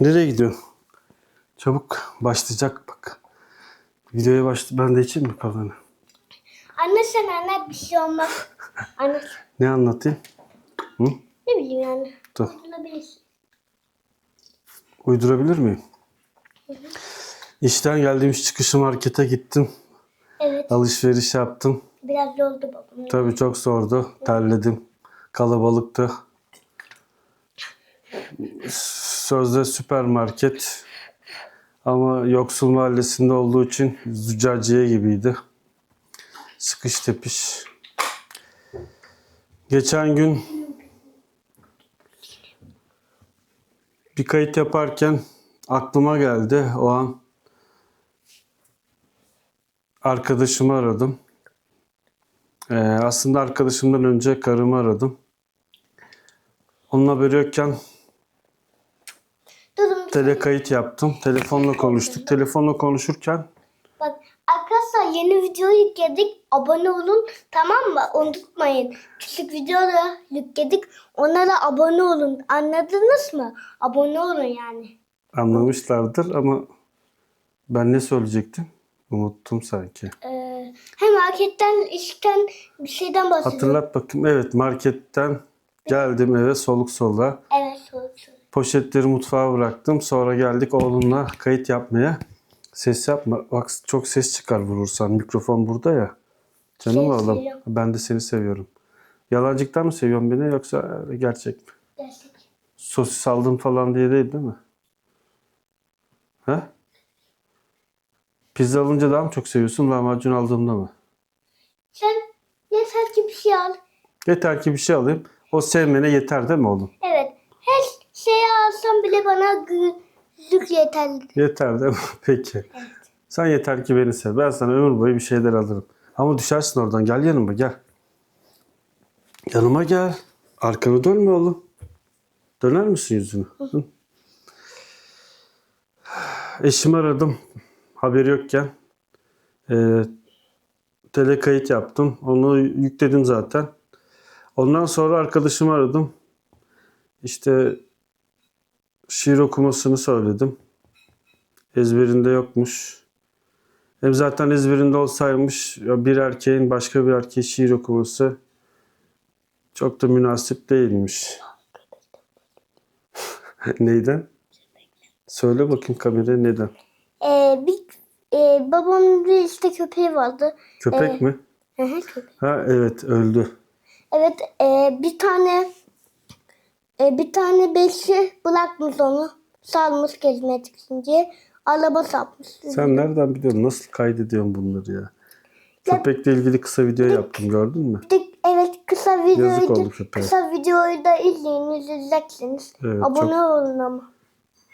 Nereye gidiyorsun? Çabuk başlayacak bak. Videoya başla. Ben de içeyim mi kahveni? Anne sen anne bir şey olmaz. Anne Ne anlatayım? Hı? ne bileyim yani. Olabilir. Uydurabilir miyim? İşten geldiğim çıkışı markete gittim. Evet. Alışveriş yaptım. Biraz yoldu babam. Tabii çok zordu. Terledim. Kalabalıktı. Sözde süpermarket. Ama yoksul mahallesinde olduğu için züccaciye gibiydi. Sıkış tepiş. Geçen gün bir kayıt yaparken aklıma geldi o an. Arkadaşımı aradım. Ee, aslında arkadaşımdan önce karımı aradım. Onunla haberi yokken. Tele kayıt yaptım. Telefonla konuştuk. Telefonla konuşurken Bak arkadaşlar yeni video yükledik. Abone olun tamam mı? Unutmayın. Küçük videoda yükledik. Onlara abone olun. Anladınız mı? Abone olun yani. anlamışlardır ama ben ne söyleyecektim? Unuttum sanki. Ee, hem marketten işten bir şeyden bahsediyorum. Hatırlat bakayım. Evet marketten geldim eve soluk soluğa. Poşetleri mutfağa bıraktım. Sonra geldik oğlumla kayıt yapmaya. Ses yapma. Bak çok ses çıkar vurursan. Mikrofon burada ya. Canım Seni oğlum. seviyorum. Ben de seni seviyorum. Yalancıktan mı seviyorsun beni yoksa gerçek mi? Gerçek. Sosis aldım falan diye değil değil mi? He? Pizza alınca daha mı çok seviyorsun lahmacun aldığımda mı? Sen yeter ki bir şey al. Yeter ki bir şey alayım. O sevmene yeter değil mi oğlum? Evet. Alsam bile bana gözlük yeterli. Yeter değil mi? Peki. Sen yeter ki beni sev. Ben sana ömür boyu bir şeyler alırım. Ama düşersin oradan. Gel yanıma gel. Yanıma gel. Arkanı dönme oğlum. Döner misin yüzünü? Hı? Eşimi aradım. Haberi yokken. Ee, tele kayıt yaptım. Onu yükledim zaten. Ondan sonra arkadaşımı aradım. İşte şiir okumasını söyledim. Ezberinde yokmuş. Hem zaten ezberinde olsaymış bir erkeğin başka bir erkeğe şiir okuması çok da münasip değilmiş. Neyden? Söyle bakayım kameraya neden? Ee, bir e, babamın bir işte köpeği vardı. Köpek Ee, mi? Hı hı, köpek. Ha evet öldü. Evet e, bir tane e, bir tane beşi bırakmış onu. Salmış gezmeye çıksın diye. Araba sapmış. Sen nereden biliyorsun? Nasıl kaydediyorsun bunları ya? Köpekle ilgili kısa video yaptım gördün mü? De, evet kısa videoyu oldu da, köpeğe. kısa videoyu da izleyin izleyeceksiniz. Evet, Abone olun ama.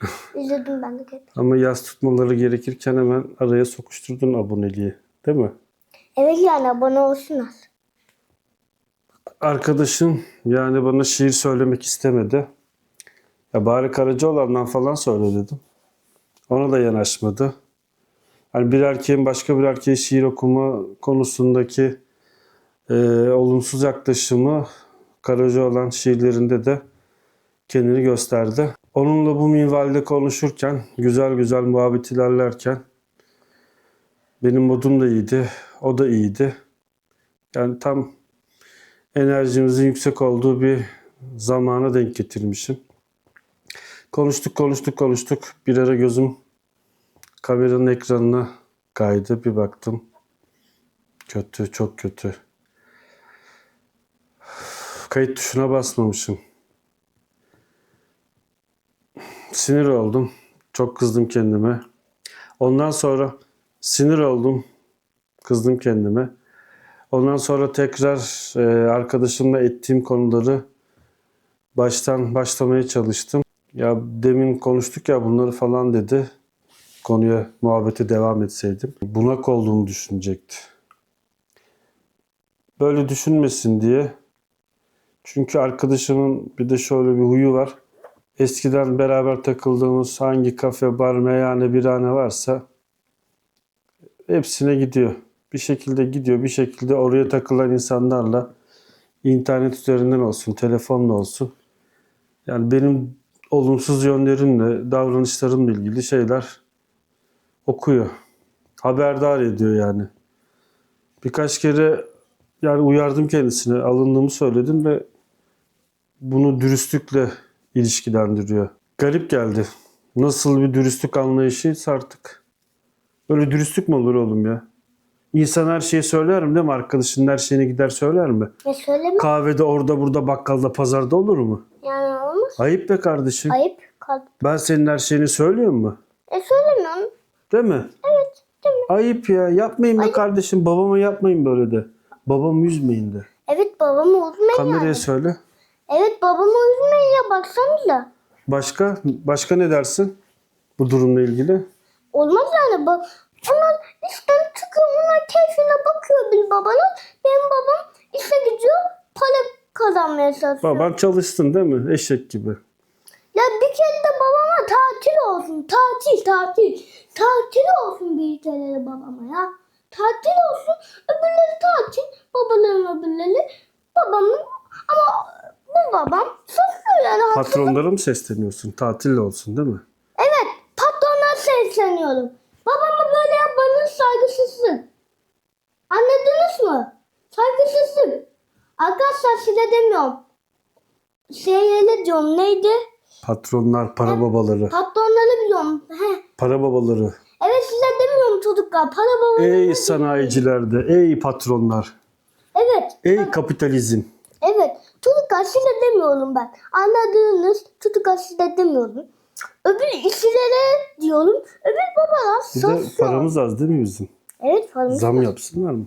İzledim ben de. Ama yaz tutmaları gerekirken hemen araya sokuşturdun aboneliği. Değil mi? Evet yani abone olsunlar. Arkadaşım yani bana şiir söylemek istemedi. Ya bari Karacaoğlan'dan falan söyle dedim. Ona da yanaşmadı. Hani bir erkeğin başka bir erkeğe şiir okuma konusundaki e, olumsuz yaklaşımı Karacaoğlan şiirlerinde de kendini gösterdi. Onunla bu minvalde konuşurken, güzel güzel muhabbet ilerlerken benim modum da iyiydi, o da iyiydi. Yani tam enerjimizin yüksek olduğu bir zamana denk getirmişim. Konuştuk, konuştuk, konuştuk. Bir ara gözüm kameranın ekranına kaydı. Bir baktım. Kötü, çok kötü. Kayıt tuşuna basmamışım. Sinir oldum. Çok kızdım kendime. Ondan sonra sinir oldum. Kızdım kendime. Ondan sonra tekrar e, arkadaşımla ettiğim konuları baştan başlamaya çalıştım. Ya demin konuştuk ya bunları falan dedi. Konuya muhabbete devam etseydim. Bunak olduğumu düşünecekti. Böyle düşünmesin diye. Çünkü arkadaşımın bir de şöyle bir huyu var. Eskiden beraber takıldığımız hangi kafe, bar, meyhane, birhane varsa hepsine gidiyor. Bir şekilde gidiyor, bir şekilde oraya takılan insanlarla internet üzerinden olsun, telefonla olsun. Yani benim olumsuz yönlerinle, davranışlarınla ilgili şeyler okuyor. Haberdar ediyor yani. Birkaç kere yani uyardım kendisine, alındığımı söyledim ve bunu dürüstlükle ilişkilendiriyor. Garip geldi. Nasıl bir dürüstlük anlayışıysa artık. Böyle dürüstlük mü olur oğlum ya? İnsan her şeyi söyler mi değil mi? Arkadaşının her şeyini gider söyler mi? Ne söyleme? Kahvede orada burada bakkalda pazarda olur mu? Yani olmaz. Ayıp be kardeşim. Ayıp. Kalk. Ben senin her şeyini söylüyor mu? E söylemiyorum. Değil mi? Evet. Değil mi? Ayıp ya. Yapmayın be kardeşim. Babama yapmayın böyle de. Babamı üzmeyin de. Evet babamı üzmeyin Kameraya yani. söyle. Evet babamı üzmeyin ya baksanıza. Başka? Başka ne dersin? Bu durumla ilgili. Olmaz yani. Bak, onlar işten çıkıyor. Onlar keyfine bakıyor bir babanın. Benim babam işe gidiyor. Para kazanmaya çalışıyor. Baban çalışsın değil mi? Eşek gibi. Ya bir kere de babama tatil olsun. Tatil, tatil. Tatil olsun bir kere de babama ya. Tatil olsun. Öbürleri tatil. Babaların öbürleri. Babamın ama bu babam çalışıyor yani. Patronlara mı sesleniyorsun? Tatil olsun değil mi? Evet, patrona sesleniyorum. Saygısızlık. Anladınız mı? Saygısızlık. Arkadaşlar size demiyorum. Şeyleri diyorum neydi? Patronlar, para babaları. Patronları biliyorum. He. Para babaları. Evet size demiyorum çocuklar. Para babaları. Ey sanayicilerde, ey patronlar, Evet. ey kapitalizm. Evet. Çocuklar size demiyorum ben. Anladığınız çocuklar size demiyorum. Öbür işçilere diyorum. Öbür babalar Bir de paramız az değil mi bizim? Evet paramız Zam yapsınlar mı?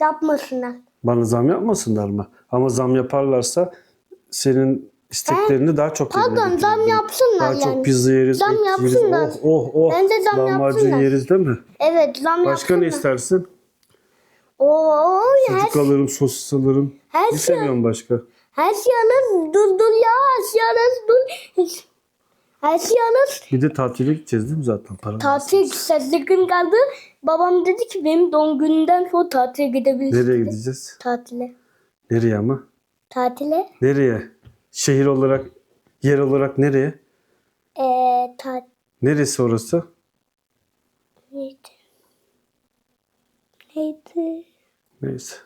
yapmasınlar. Bana zam yapmasınlar mı? Ama zam yaparlarsa senin isteklerini daha çok yerine Pardon zam getirebilirim. yapsınlar Daha yani. çok pizza yeriz, Zam et yeriz. yapsınlar. Oh oh oh. Bence zam Lahmacun yapsınlar. yeriz değil mi? Evet zam Başka ne yapsınlar. istersin? Oo, her, Sucuk alırım, sosis alırım. her Ne şey, seviyorsun başka? her şey alır. Dur dur ya. Her şey alır. Dur. Her şey alır. Bir de tatile gideceğiz değil mi zaten? Para Tatil gideceğiz. gün kaldı. Babam dedi ki benim doğum gününden sonra tatile gidebiliriz. Nereye dedi. gideceğiz? Tatile. Nereye ama? Tatile. Nereye? Şehir olarak, yer olarak nereye? Eee tatil. Neresi orası? Neydi? Neydi? Neyse.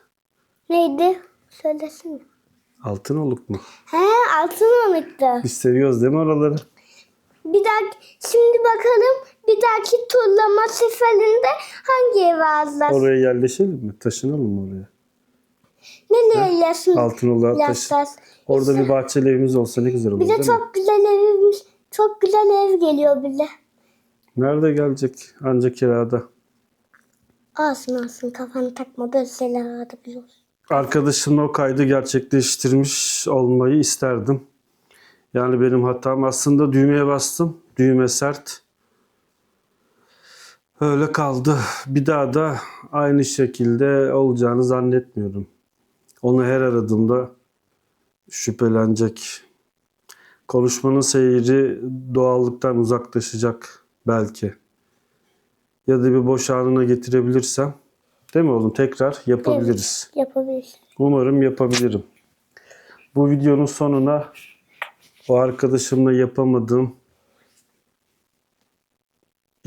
Neydi? Söylesene. Altınoluk mu? He altın oluktu. Biz seviyoruz değil mi oraları? Bir dahaki, şimdi bakalım bir dahaki turlama seferinde hangi eve alacağız? Oraya yerleşelim mi? Taşınalım mı oraya? Nereye yaşın? Altınoluk'a taşı. Yapacağız. Orada bir bahçeli evimiz olsa ne güzel olur Bize değil mi? çok güzel evimiz, çok güzel ev geliyor bize. Nerede gelecek? Ancak kirada. Olsun olsun kafanı takma böyle şeyler arada biliyorsun. Arkadaşımla o kaydı gerçekleştirmiş olmayı isterdim. Yani benim hatam aslında düğmeye bastım. Düğme sert. Öyle kaldı. Bir daha da aynı şekilde olacağını zannetmiyorum. Onu her aradığımda şüphelenecek. Konuşmanın seyri doğallıktan uzaklaşacak belki. Ya da bir boş anına getirebilirsem. Değil mi oğlum? Tekrar yapabiliriz. Yapabiliriz. Umarım yapabilirim. Bu videonun sonuna o arkadaşımla yapamadığım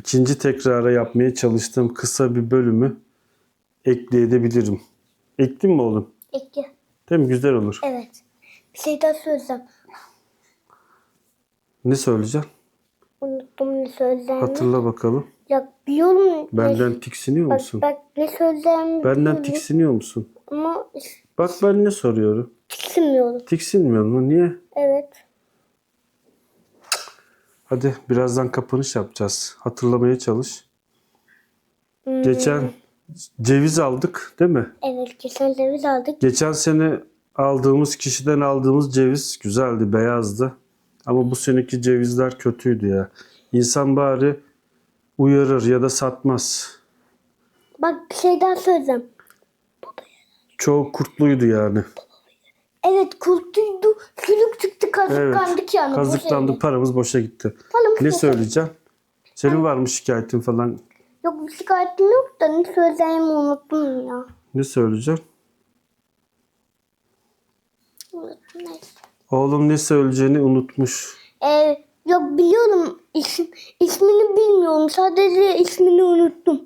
ikinci tekrara yapmaya çalıştığım kısa bir bölümü ekleyebilirim. Ektin mi oğlum? İki. Değil mi? Güzel olur. Evet. Bir şey daha söyleyeceğim. Ne söyleyeceğim? Unuttum ne söyleyeceğimi. Hatırla bakalım. Ya biliyorum. Benden tiksiniyor Bak, musun? bak ne söyleyeceğimi Benden biliyorum. tiksiniyor musun? Ama Bak ben ne soruyorum? tiksinmiyorum. Tiksinmiyor mu? Niye? Evet. Hadi birazdan kapanış yapacağız. Hatırlamaya çalış. Geçen ceviz aldık değil mi? Evet geçen ceviz aldık. Geçen sene aldığımız kişiden aldığımız ceviz güzeldi, beyazdı. Ama bu seneki cevizler kötüydü ya. İnsan bari uyarır ya da satmaz. Bak bir şey daha söyleyeceğim. Çoğu kurtluydu yani. Evet kurtuydu. Sülük çıktı kazıklandık yani. bu Kazıklandık, paramız boşa gitti. Paramız Ne boşa söyleyeceğim? Senin var mı şikayetin falan? Yok bir şikayetim yok da ne söyleyeceğimi unuttum ya. Ne söyleyeceğim? Unuttum neyse. Oğlum ne söyleyeceğini unutmuş. Ee, yok biliyorum isim, ismini bilmiyorum. Sadece ismini unuttum.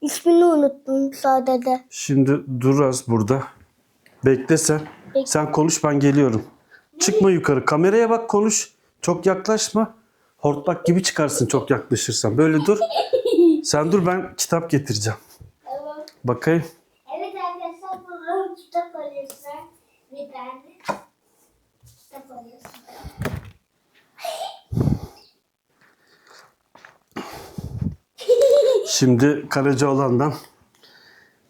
İsmini unuttum sadece. Şimdi dur az burada. Bekle sen. Sen konuş ben geliyorum. Çıkma yukarı. Kameraya bak konuş. Çok yaklaşma. Hortlak gibi çıkarsın çok yaklaşırsan. Böyle dur. Sen dur ben kitap getireceğim. Evet. Bakayım. Evet arkadaşlar kitap alıyorsun. Bir tane kitap alıyorsun. Şimdi Karacaoğlan'dan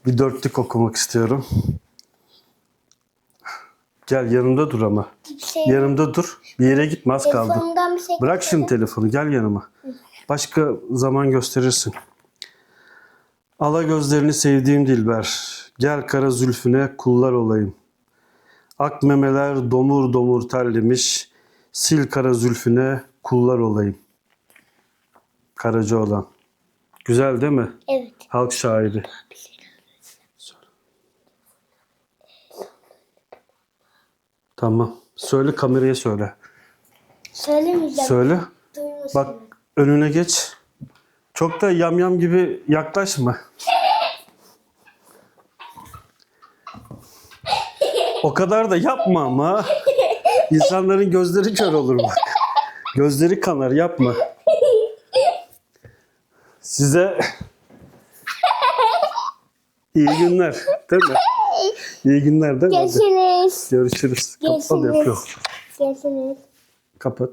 bir dörtlük okumak istiyorum. Gel yanımda dur ama. Şey Yanımda dur. Bir yere gitme az kaldı. Telefonumdan bir şey Bırak şimdi telefonu gel yanıma. Başka zaman gösterirsin. Ala gözlerini sevdiğim dilber. Gel kara zülfüne kullar olayım. Ak memeler domur domur terlemiş. Sil kara zülfüne kullar olayım. Karaca olan. Güzel değil mi? Evet. Halk şairi. Tamam. Söyle kameraya söyle. Söylemeyeceğim. Söyle. Duymasın. Bak önüne geç. Çok da yamyam gibi yaklaşma. O kadar da yapma ama. İnsanların gözleri kör olur bak. Gözleri kanar yapma. Size iyi günler değil mi? İyi günler? Hadi. Görüşürüz. Görüşürüz. Kapat Görüşürüz. yapıyor. Görüşürüz. Kapat.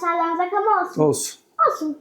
Sallanacak ama olsun. Olsun. Olsun.